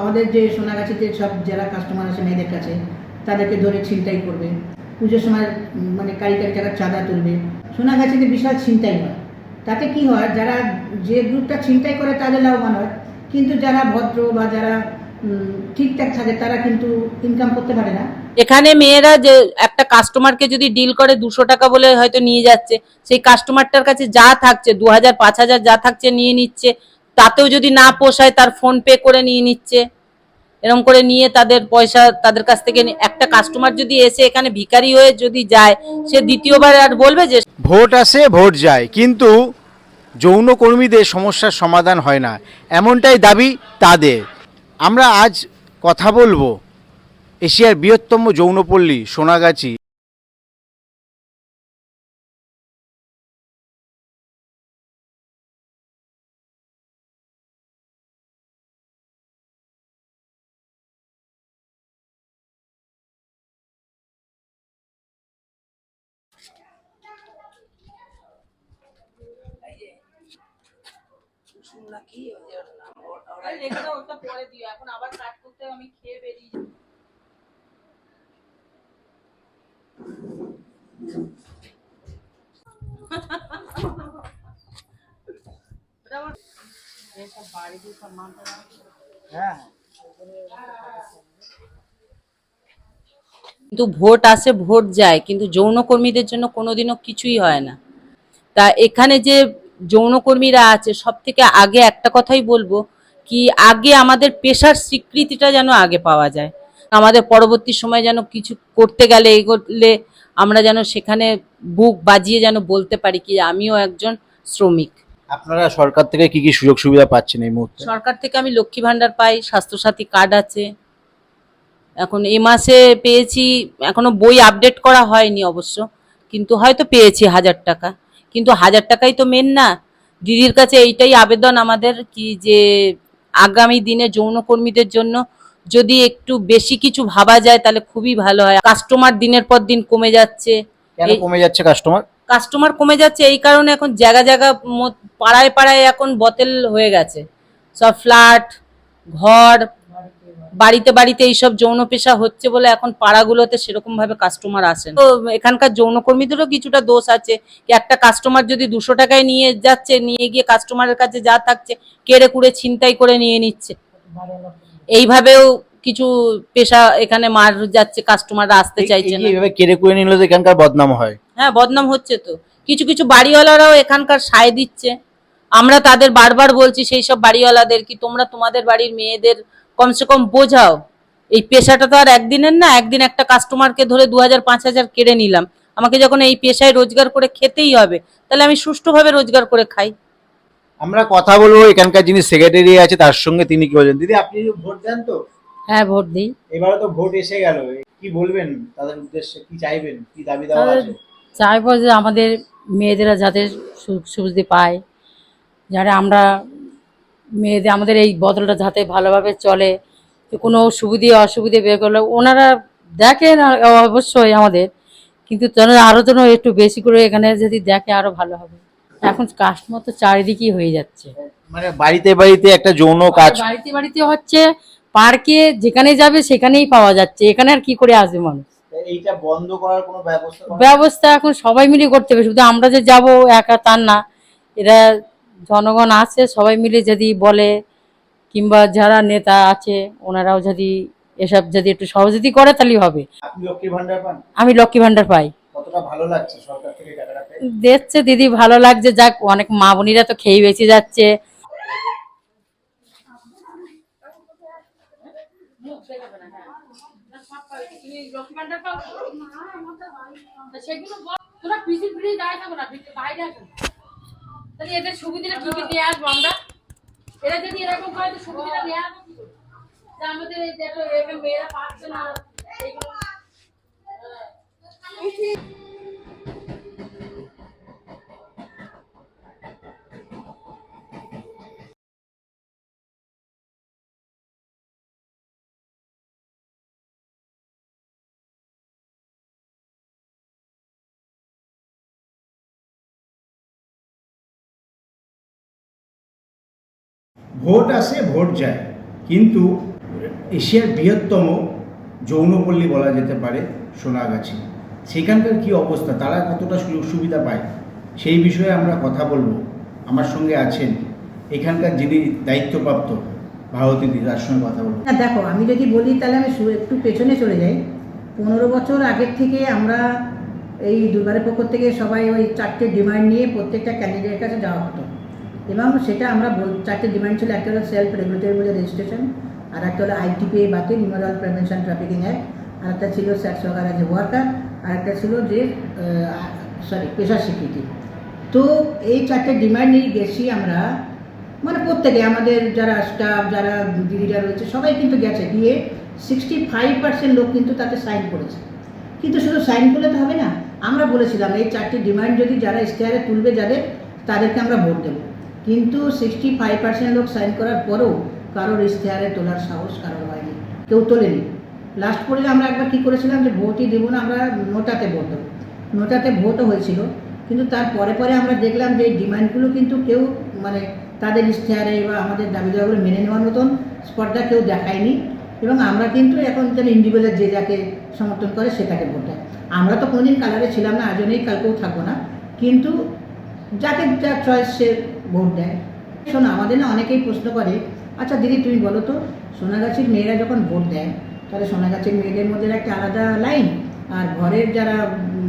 আমাদের যে সোনাগাছিতে সব যারা কাস্টমার আছে, মেয়েদের কাছে, তাদেরকে ধরে ছিনতাই করবে। পুজোর সময় মানে কারি কারি টাকার চাঁদা তুলবে। সোনাগাছিতে বিশাল ছিনতাই হয়। তাতে কি হয়, যারা যে গ্রুপটা ছিনতাই করে তাদের লাভবান হয়। কিন্তু যারা ভদ্র বা যারা ঠিকঠাক থাকে, তারা কিন্তু ইনকাম করতে পারে না। এখানে মেয়েরা যে একটা কাস্টমারকে যদি ডিল করে দুশো টাকা বলে হয়তো নিয়ে যাচ্ছে, সেই কাস্টমারটার কাছে যা থাকছে দু হাজার পাঁচ হাজার যা থাকছে নিয়ে নিচ্ছে। তাতেও যদি না পোষায় তার ফোন পে করে নিয়ে নিচ্ছে। এরকম করে নিয়ে তাদের পয়সা তাদের কাছ থেকে একটা কাস্টমার যদি এসে এখানে ভিখারি হয়ে যদি যায়, সে দ্বিতীয়বার আর বলবে যে ভোট আসে, ভোট যায়। কিন্তু যৌনকর্মীদের সমস্যার সমাধান হয় না। এমনটাই দাবি তাদের। আমরা আজ কথা বলব এশিয়ার বৃহত্তম যৌনপল্লী, সোনাগাছি। এখন আবার কাট করতে আমি খেয়ে বেরিয়ে কিন্তু ভোট আসে ভোট যায় কিন্তু যৌনকর্মীদের জন্য কোনোদিনও কিছুই হয় না। তা এখানে যে যৌনকর্মীরা আছে সব থেকে আগে একটা কথাই বলব কি আগে আমাদের পেশার স্বীকৃতিটা যেন আগে পাওয়া যায়। আমাদের পরবর্তী সময় যেন কিছু করতে গেলে এগোলে আমরা যেন সেখানে বুক বাজিয়ে যেন বলতে পারি কি আমিও একজন শ্রমিক। আপনারা সরকার থেকে কি কি সুযোগ সুবিধা পাচ্ছেন এই মুহূর্তে? সরকার থেকে আমি লক্ষ্মী ভান্ডার পাই স্বাস্থ্যসাথী কার্ড আছে। এখন এ মাসে পেয়েছি এখনও বই আপডেট করা হয়নি অবশ্য কিন্তু হয়তো পেয়েছি হাজার টাকা। কিন্তু হাজার টাকাই তো মেন না। দিদির কাছে এইটাই আবেদন আমাদের কি যে আগামী দিনে যৌনকর্মীদের জন্য যদি একটু বেশি কিছু ভাবা যায় তাহলে খুবই ভালো হয়। কাস্টমার দিনের পর দিন কমে যাচ্ছে। কেন কমে যাচ্ছে কাস্টমার কাস্টমার কমে যাচ্ছে এই কারণে এখন জায়গা জায়গা পাড়ায় পাড়ায় এখন বতেল হয়ে গেছে। সব ফ্ল্যাট ঘর বাড়িতে বাড়িতে এইসব যৌন পেশা হচ্ছে বলে এখন পাড়াগুলোতে সেরকম ভাবে কাস্টমার আসেন। তো এখানকার যৌনকর্মীদেরও কিছুটা দোষ আছে একটা কাস্টমার যদি দুশো টাকায় নিয়ে যাচ্ছে নিয়ে গিয়ে কাস্টমারের কাছে যা থাকছে কেড়ে কুড়ে ছিনতাই করে নিয়ে নিচ্ছে। এইভাবেও কিছু পেশা এখানে মার যাচ্ছে কাস্টমাররা আসতে চাইছে না। এইভাবে কেড়ে কুড়ে নিলে তো এখানকার বদনাম হয়। হ্যাঁ বদনাম হচ্ছে তো। কিছু কিছু বাড়িওয়ালারাও এখানকার সায় দিচ্ছে। আমরা তাদের বারবার বলছি সেই সব বাড়িওয়ালাদের কি তোমরা তোমাদের বাড়ির মেয়েদের কমসে কম বোঝাও। এই পেশাটা তো আর একদিনের না একদিন একটা কাস্টমারকে ধরে দু হাজার পাঁচ হাজার কেড়ে নিলাম। আমাকে যখন এই পেশায় রোজগার করে খেতেই হবে তাহলে আমি সুষ্ঠুভাবে রোজগার করে খাই। আমরা কথা বলব এখানকার যিনি সেক্রেটারি আছে তার সঙ্গে তিনি কি বলছেন? দিদি আপনি ভোট দেন তো? হ্যাঁ ভোট দিই। এবারে তো ভোট এসে গেল। কি বলবেন? তাদের উদ্দেশ্যে কি চাইবেন? কি দাবি দেওয়া আছে? চাইব যে আমাদের মেয়েদেরা যাতে সুখ সুবিধে পায় যারা আমরা মেয়েদের আমাদের এই বদলটা যাতে ভালোভাবে চলে কোনো সুবিধে অসুবিধে বের করলে ওনারা দেখেন অবশ্যই আমাদের কিন্তু যেন আরও যেন একটু বেশি করে এখানে যদি দেখে আরও ভালো হবে। এখন কাস্টমার তো চারিদিকেই হয়ে যাচ্ছে। মানে বাড়িতে বাড়িতে একটা যৌন কাজ। বাড়িতে বাড়িতে হচ্ছে পার্কে যেখানে যাবে সেখানেই পাওয়া যাচ্ছে এখানে আর কি করে আসবে মানুষ? এইটা বন্ধ করার কোনো ব্যবস্থা ব্যবস্থা এখন সবাই মিলে করতে হবে শুধু আমরা যে যাব একা তার না এরা জনগণ আছে সবাই মিলে যদি বলে কিংবা যারা নেতা আছে ওনারাও যদি এসব যদি একটু সহযোগী করে তাহলেই হবে। আপনি লক্ষ্মী ভান্ডার পান? আমি লক্ষ্মী ভান্ডার পাই। কতটা ভালো লাগছে সরকার থেকে টাকাটা পেয়ে? দেখছে দিদি ভালো লাগছে। যাক অনেক মা বোনিরা তো খেয়ে বেঁচে যাচ্ছে। এদের সুবিধাটা কি কি নিয়ে আসব আমরা। এরা যদি এরকম করে, তো সুবিধাটা নিয়ে আসব যে আমাদের এই এরকম মেয়েরা পাচ্ছে না। ভোট আসে, ভোট যায়। কিন্তু এশিয়ার বৃহত্তম যৌনপল্লী বলা যেতে পারে সোনাগাছি। সেখানকার কি অবস্থা? তারা কতটা সুযোগ সুবিধা পায়? সেই বিষয়ে আমরা কথা বলব। আমার সঙ্গে আছেন এখানকার যিনি দায়িত্বপ্রাপ্ত ভারতী দি তার সঙ্গে কথা বলব। হ্যাঁ দেখো, আমি যদি বলি তাহলে আমি একটু পেছনে চলে যাই। পনেরো বছর আগের থেকে আমরা এই দুর্বারের পক্ষ থেকে সবাই ওই চারটে ডিমান্ড নিয়ে প্রত্যেকটা ক্যান্ডিডেটের কাছে যাওয়া হতো। এবং সেটা আমরা চারটে ডিমান্ড ছিল, একটা হলো সেলফ রেগুলেটরি বলে রেজিস্ট্রেশন আর একটা হলো আইটিপিএ বাতিল ইমোরাল প্রিভেনশন ট্রাফিকিং অ্যাক্ট আর একটা ছিল ওয়ার্কার অ্যাজ এ ওয়ার্কার আর একটা ছিল যে সরি পেশার স্বীকৃতি। তো এই চারটে ডিমান্ড নিয়ে গেছি আমরা মানে প্রত্যেকে, আমাদের যারা স্টাফ যারা দিদিরা রয়েছে, সবাই কিন্তু গেছে, গিয়ে সিক্সটি ফাইভ পার্সেন্ট লোক কিন্তু তাতে সাইন করেছে। কিন্তু শুধু সাইন করলে তো হবে না, আমরা বলেছিলাম, এই চারটি ডিমান্ড যদি যারা ইশতেহারে তুলবে যাদের, তাদেরকে আমরা ভোট দেবো। কিন্তু সিক্সটি ফাইভ পার্সেন্ট লোক সাইন করার পরেও কারোর ইশতেহারে তোলার সাহস কারোর হয়নি। কেউ তোলেনি। লাস্ট পর্যন্ত আমরা একবার কী করেছিলাম যে ভোটই দেবো না, আমরা নোটাতে ভোট নোটাতে ভোটও হয়েছিল, কিন্তু তার পরে পরে আমরা দেখলাম যে এই ডিমান্ডগুলো কিন্তু কেউ মানে তাদের ইশতেহারে বা আমাদের দাবি দাবাগুলো মেনে নেওয়ার মতন স্পর্ধা কেউ দেখায়নি এবং আমরা কিন্তু এখন যেন ইন্ডিভিজুয়াল যে যাকে সমর্থন করে সেটাকে ভোট দেয়। আমরা তো কোনোদিন কালারে ছিলাম না, আজও নেই, কালকেও থাকব না। কিন্তু যাকে যা চয়েস সে ভোট দেয়। শোনো, আমাদের না অনেকেই প্রশ্ন করে আচ্ছা দিদি, তুমি বলো তো, সোনাগাছির মেয়েরা যখন ভোট দেয়, তাহলে সোনাগাছির মেয়েদের মধ্যে একটা আলাদা লাইন? আর ঘরের যারা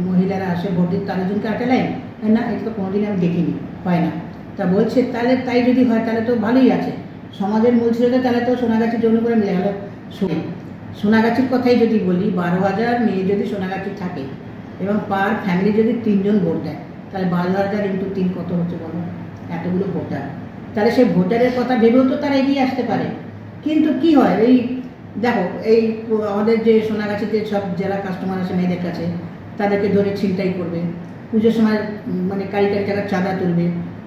মহিলারা আসে ভোট দিতে, তাদের জন্য একটা লাইন? না, এটা তো কোনোদিন আমি দেখিনি, হয় না। তা বলছে, তাহলে তাই যদি হয়, তাহলে তো ভালোই আছে। সমাজের মূল ছিল তাহলে তো সোনাগাছির জন্য করে মিলে গেল শুনে, সোনাগাছির কথাই যদি বলি, বারো হাজার মেয়ে যদি সোনাগাছি থাকে, এবং পার ফ্যামিলি যদি তিনজন ভোট দেয়, তাহলে বারো হাজার ইন্টু তিন কত হচ্ছে বলো? এতগুলো ভোটার। তাহলে সেই ভোটারের কথা ভেবেও তো তারা এগিয়ে আসতে পারে। কিন্তু কি হয়? এই দেখো, এই আমাদের যে সোনাগাছিতে সব যারা কাস্টমার আসে মেয়েদের কাছে, তাদেরকে ধরে ছিনতাই করবে। পুজোর সময় মানে কারি কারি টাকার চাঁদা তুলবে।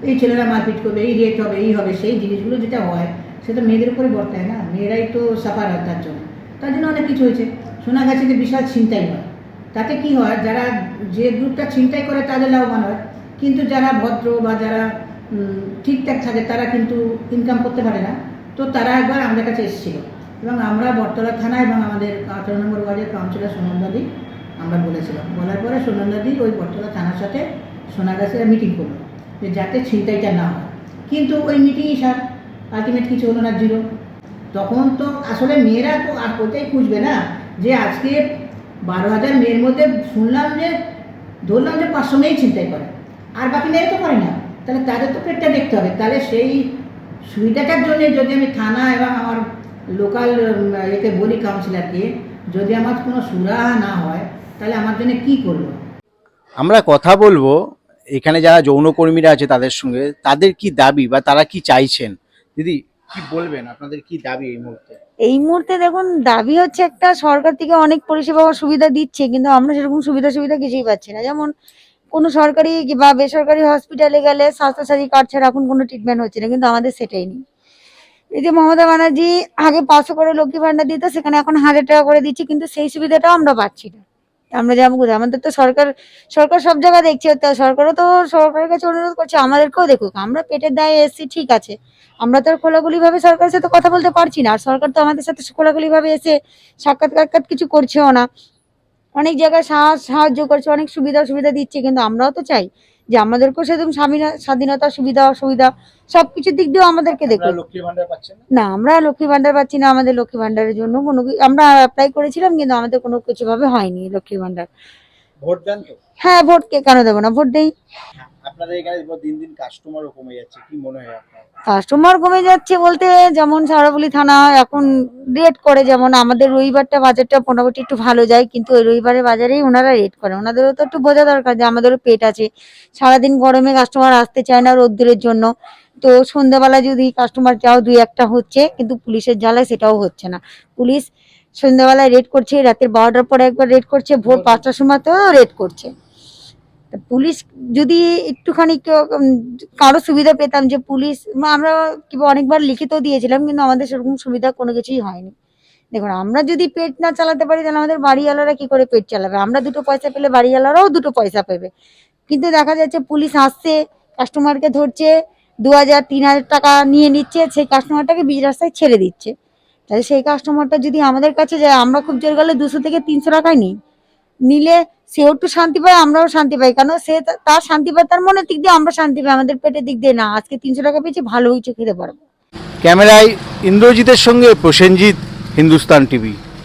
এই ছেলেরা মারপিট করবে, এই রেট হবে, এই হবে, সেই জিনিসগুলো যেটা হয়, সেটা মেয়েদের উপরে বর্তায় না। মেয়েরাই তো সাফার হয় তার জন্য। তার জন্য অনেক কিছু হয়েছে। সোনাগাছিতে বিশাল ছিনতাই হয়। তাতে কি হয়? যারা যে গ্রুপটা ছিনতাই করে, তাদের লাভবান হয়। কিন্তু যারা ভদ্র বা যারা ঠিকঠাক থাকে, তারা কিন্তু ইনকাম করতে পারে না। তো তারা একবার আমাদের কাছে এসেছিল। এবং আমরা বটতলা থানা এবং আমাদের আঠারো নম্বর ওয়ার্ডের কাউন্সিলর সোনন্দাদি আমরা বলেছিলাম। বলার পরে সোনন্দাদি ওই বটতলা থানার সাথে সোনাগাছে মিটিং করল, যে যাতে ছিনতাইটা না হয়। কিন্তু ওই মিটিংই স্যার আলটিমেট কিছু হলো না জিরো তখন তো আসলে মেয়েরা তো আর কোথায় খুঁজবে না, যে আজকে বারো হাজার মেয়ের মধ্যে শুনলাম যে, ধরলাম যে পাঁচশো মেয়েই ছিনতাই করে। আর বাকি মেয়ে তো করে না। তাহলে তাদের তো পেটটা দেখতে হবে। তাহলে সেই সুবিধাটার জন্য যদি আমি থানা এবং আমার লোকাল একে বলি কাউন্সিলরকে যদি আমার কোনো সুরাহা না হয় তাহলে আমার জন্য কি করব? আমরা কথা বলব এখানে যারা যৌনকর্মীরা আছে তাদের সঙ্গে তাদের কি দাবি বা তারা কি চাইছেন? দিদি কি বলবেন? আপনাদের কি দাবি এই মুহূর্তে? এই মুহূর্তে দেখুন দাবি হচ্ছে একটা সরকার থেকে অনেক পরিষেবা সুবিধা দিচ্ছে কিন্তু আমরা সেরকম সুবিধা সুবিধা কিছুই পাচ্ছি না। যেমন কোনো সরকারি বা বেসরকারি হসপিটালে গেলে স্বাস্থ্যসাথী কার্ড ছাড়া এখন কোনো ট্রিটমেন্ট হচ্ছে না, কিন্তু আমাদের সেটাই নেই। এই যে মমতা ব্যানার্জি আগে পাঁচশো করে লক্ষ্মী ভান্ডার দিত, সেখানে এখন হাজার টাকা করে দিচ্ছে, কিন্তু সেই সুবিধাটাও আমরা পাচ্ছি না। আমরা যেমন কোথায়? আমাদের তো সরকার সরকার সব জায়গায় দেখছে, তো সরকারও তো সরকারের কাছে অনুরোধ করছে, আমাদেরকেও দেখুক। আমরা পেটের দায়ে এসছি, ঠিক আছে। আমরা তো আর খোলাখুলি ভাবে সরকারের সাথে কথা বলতে পারছি না, আর সরকার তো আমাদের সাথে খোলাখুলি ভাবে এসে সাক্ষাৎ কিছু করছেও না। অনেক জায়গায় সাহায্য সাহায্য করছে অনেক সুবিধা সুবিধা দিচ্ছে কিন্তু আমরাও তো চাই যে আমাদেরকেও সেরকম স্বাধীনতা সুবিধা অসুবিধা সবকিছুর দিক দিয়েও আমাদেরকে পাচ্ছেন না? আমরা লক্ষ্মী ভান্ডার পাচ্ছি না আমাদের লক্ষ্মী ভান্ডারের জন্য কোনো আমরা অ্যাপ্লাই করেছিলাম কিন্তু আমাদের কোনো কিছু ভাবে হয়নি লক্ষ্মী ভান্ডার ভোট দেন তো? হ্যাঁ ভোট কে কেন দেবো না? ভোট দেই। আপনাদের এখানে দিন দিন কাস্টমারও কমে যাচ্ছে কি মনে হয় আপনার? কাস্টমার কমে যাচ্ছে বলতে যেমন সারাবলি থানা এখন রেট করে যেমন আমাদের রবিবারটা বাজারটা মোটামুটি একটু ভালো যায় কিন্তু ওই রবিবারের বাজারেই ওনারা রেট করে। ওনাদেরও তো একটু বোঝা দরকার যে আমাদেরও পেট আছে। সারাদিন গরমে কাস্টমার আসতে চায় না রোদ্দুরের জন্য। তো সন্ধ্যাবেলা যদি কাস্টমার যাও দুই একটা হচ্ছে কিন্তু পুলিশের জ্বালায় সেটাও হচ্ছে না। পুলিশ সন্ধ্যাবেলায় রেড করছে রাতের বারোটার পরে একবার রেড করছে ভোর পাঁচটার সময়তেও রেড করছে। তা পুলিশ যদি একটুখানি কারও সুবিধা পেতাম যে পুলিশ আমরা কি অনেকবার লিখিত দিয়েছিলাম কিন্তু আমাদের সেরকম সুবিধা কোনো কিছুই হয়নি। দেখুন আমরা যদি পেট না চালাতে পারি তাহলে আমাদের বাড়িওয়ালারা কি করে পেট চালাবে? আমরা দুটো পয়সা পেলে বাড়িওয়ালারাও দুটো পয়সা পাবে। কিন্তু দেখা যাচ্ছে পুলিশ আসছে কাস্টমারকে ধরছে দু হাজার তিন হাজার টাকা নিয়ে নিচ্ছে সেই কাস্টমারটাকে বীজ রাস্তায় ছেড়ে দিচ্ছে। তাহলে সেই কাস্টমারটা যদি আমাদের কাছে যায়, আমরা খুব জোর গেলে দুশো থেকে তিনশো টাকায় নিই। নিলে সেও একটু শান্তি পায়, আমরাও শান্তি পাই। কেন সে তার শান্তি পায়, তার মনের দিক দিয়ে আমরা শান্তি পাই, আমাদের পেটের দিক দিয়ে না। আজকে তিনশো টাকা পেয়েছি ভালো হয়েছে খেতে পারব। ক্যামেরায় ইন্দ্রজিতের সঙ্গে প্রসেনজিৎ, হিন্দুস্তান টিভি।